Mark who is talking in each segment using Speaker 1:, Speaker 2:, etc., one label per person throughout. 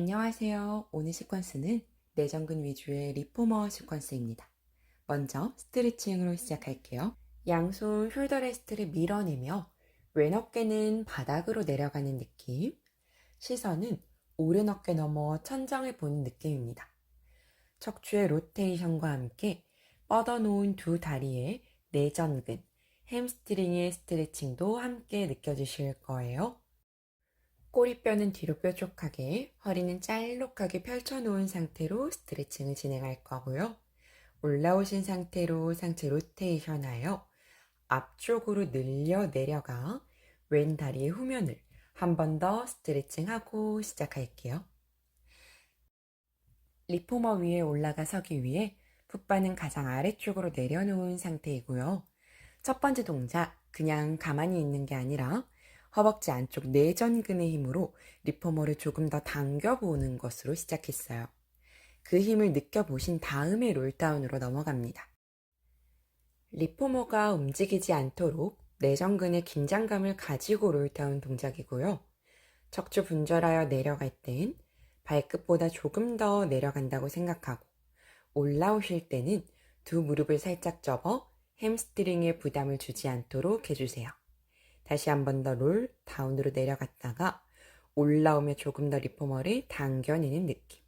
Speaker 1: 안녕하세요. 오늘 시퀀스는 내전근 위주의 리포머 시퀀스입니다. 먼저 스트레칭으로 시작할게요. 양손 숄더 레스트를 밀어내며 왼 어깨는 바닥으로 내려가는 느낌, 시선은 오른 어깨 넘어 천장을 보는 느낌입니다. 척추의 로테이션과 함께 뻗어놓은 두 다리의 내전근, 햄스트링의 스트레칭도 함께 느껴지실 거예요. 꼬리뼈는 뒤로 뾰족하게, 허리는 짤록하게 펼쳐놓은 상태로 스트레칭을 진행할 거고요. 올라오신 상태로 상체 로테이션 하여 앞쪽으로 늘려 내려가 왼 다리의 후면을 한 번 더 스트레칭 하고 시작할게요. 리포머 위에 올라가 서기 위해 풋바는 가장 아래쪽으로 내려놓은 상태이고요. 첫 번째 동작, 그냥 가만히 있는 게 아니라 허벅지 안쪽 내전근의 힘으로 리포머를 조금 더 당겨보는 것으로 시작했어요. 그 힘을 느껴보신 다음에 롤다운으로 넘어갑니다. 리포머가 움직이지 않도록 내전근의 긴장감을 가지고 롤다운 동작이고요. 척추 분절하여 내려갈 땐 발끝보다 조금 더 내려간다고 생각하고 올라오실 때는 두 무릎을 살짝 접어 햄스트링에 부담을 주지 않도록 해주세요. 다시 한 번 더 롤 다운으로 내려갔다가 올라오며 조금 더 리포머를 당겨내는 느낌.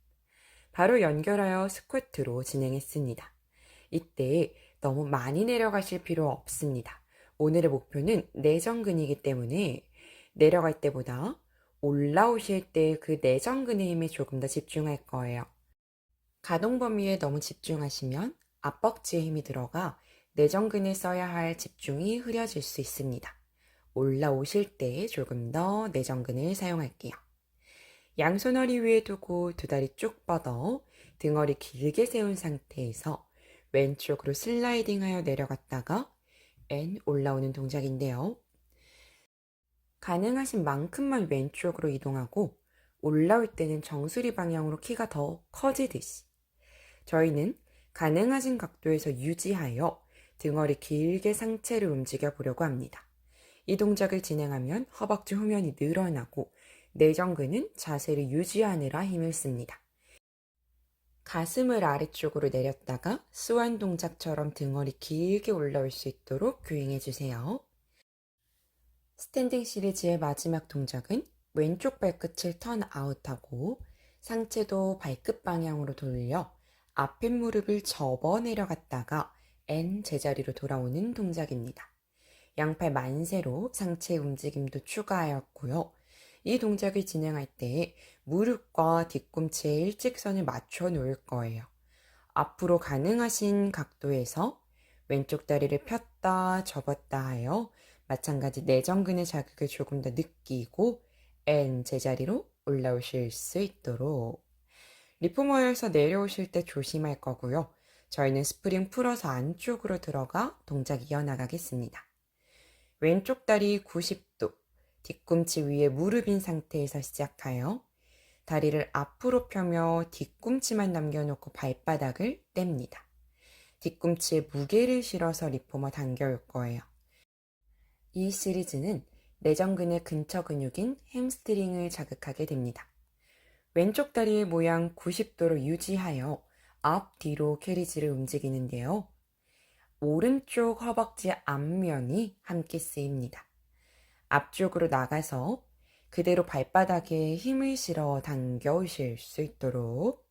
Speaker 1: 바로 연결하여 스쿼트로 진행했습니다. 이때 너무 많이 내려가실 필요 없습니다. 오늘의 목표는 내전근이기 때문에 내려갈 때보다 올라오실 때 그 내전근의 힘에 조금 더 집중할 거예요. 가동 범위에 너무 집중하시면 앞벅지에 힘이 들어가 내전근에 써야 할 집중이 흐려질 수 있습니다. 올라오실 때 조금 더 내전근을 사용할게요. 양손 허리 위에 두고 두 다리 쭉 뻗어 등허리 길게 세운 상태에서 왼쪽으로 슬라이딩하여 내려갔다가 N 올라오는 동작인데요. 가능하신 만큼만 왼쪽으로 이동하고 올라올 때는 정수리 방향으로 키가 더 커지듯이 저희는 가능하신 각도에서 유지하여 등허리 길게 상체를 움직여 보려고 합니다. 이 동작을 진행하면 허벅지 후면이 늘어나고 내전근은 자세를 유지하느라 힘을 씁니다. 가슴을 아래쪽으로 내렸다가 스완 동작처럼 등허리 길게 올라올 수 있도록 교행해 주세요. 스탠딩 시리즈의 마지막 동작은 왼쪽 발끝을 턴 아웃하고 상체도 발끝 방향으로 돌려 앞에 무릎을 접어 내려갔다가 N 제자리로 돌아오는 동작입니다. 양팔 만세로 상체 움직임도 추가하였고요. 이 동작을 진행할 때 무릎과 뒤꿈치에 일직선을 맞춰 놓을 거예요. 앞으로 가능하신 각도에서 왼쪽 다리를 폈다 접었다 하여 마찬가지 내전근의 자극을 조금 더 느끼고 N 제자리로 올라오실 수 있도록 리포머에서 내려오실 때 조심할 거고요. 저희는 스프링 풀어서 안쪽으로 들어가 동작 이어나가겠습니다. 왼쪽 다리 90도, 뒤꿈치 위에 무릎인 상태에서 시작하여 다리를 앞으로 펴며 뒤꿈치만 남겨놓고 발바닥을 뗍니다. 뒤꿈치에 무게를 실어서 리포머 당겨올 거예요. 이 시리즈는 내전근의 근처 근육인 햄스트링을 자극하게 됩니다. 왼쪽 다리의 모양 90도로 유지하여 앞, 뒤로 캐리지를 움직이는데요. 오른쪽 허벅지 앞면이 함께 쓰입니다. 앞쪽으로 나가서 그대로 발바닥에 힘을 실어 당겨 오실 수 있도록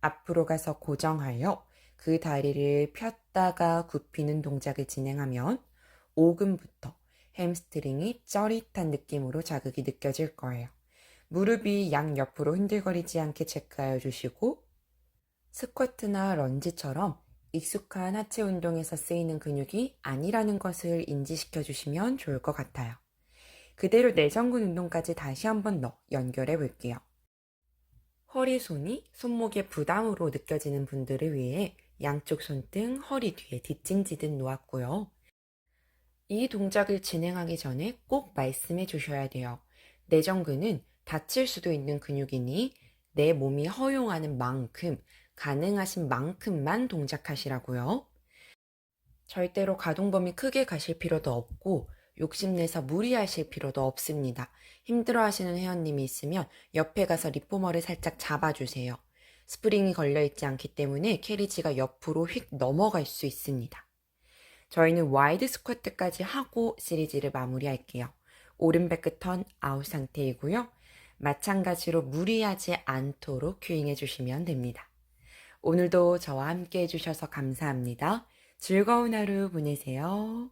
Speaker 1: 앞으로 가서 고정하여 그 다리를 폈다가 굽히는 동작을 진행하면 5근부터 햄스트링이 쩌릿한 느낌으로 자극이 느껴질 거예요. 무릎이 양옆으로 흔들거리지 않게 체크하여 주시고 스쿼트나 런지처럼 익숙한 하체 운동에서 쓰이는 근육이 아니라는 것을 인지시켜 주시면 좋을 것 같아요. 그대로 내전근 운동까지 다시 한번 더 연결해 볼게요. 허리 손이 손목에 부담으로 느껴지는 분들을 위해 양쪽 손등 허리 뒤에 뒷짐지듯 놓았고요. 이 동작을 진행하기 전에 꼭 말씀해 주셔야 돼요. 내전근은 다칠 수도 있는 근육이니 내 몸이 허용하는 만큼 가능하신 만큼만 동작하시라고요. 절대로 가동 범위 크게 가실 필요도 없고 욕심내서 무리하실 필요도 없습니다. 힘들어 하시는 회원님이 있으면 옆에 가서 리포머를 살짝 잡아주세요. 스프링이 걸려있지 않기 때문에 캐리지가 옆으로 휙 넘어갈 수 있습니다. 저희는 와이드 스쿼트까지 하고 시리즈를 마무리할게요. 오른 백끝턴 아웃 상태이고요. 마찬가지로 무리하지 않도록 큐잉해 주시면 됩니다. 오늘도 저와 함께 해주셔서 감사합니다. 즐거운 하루 보내세요.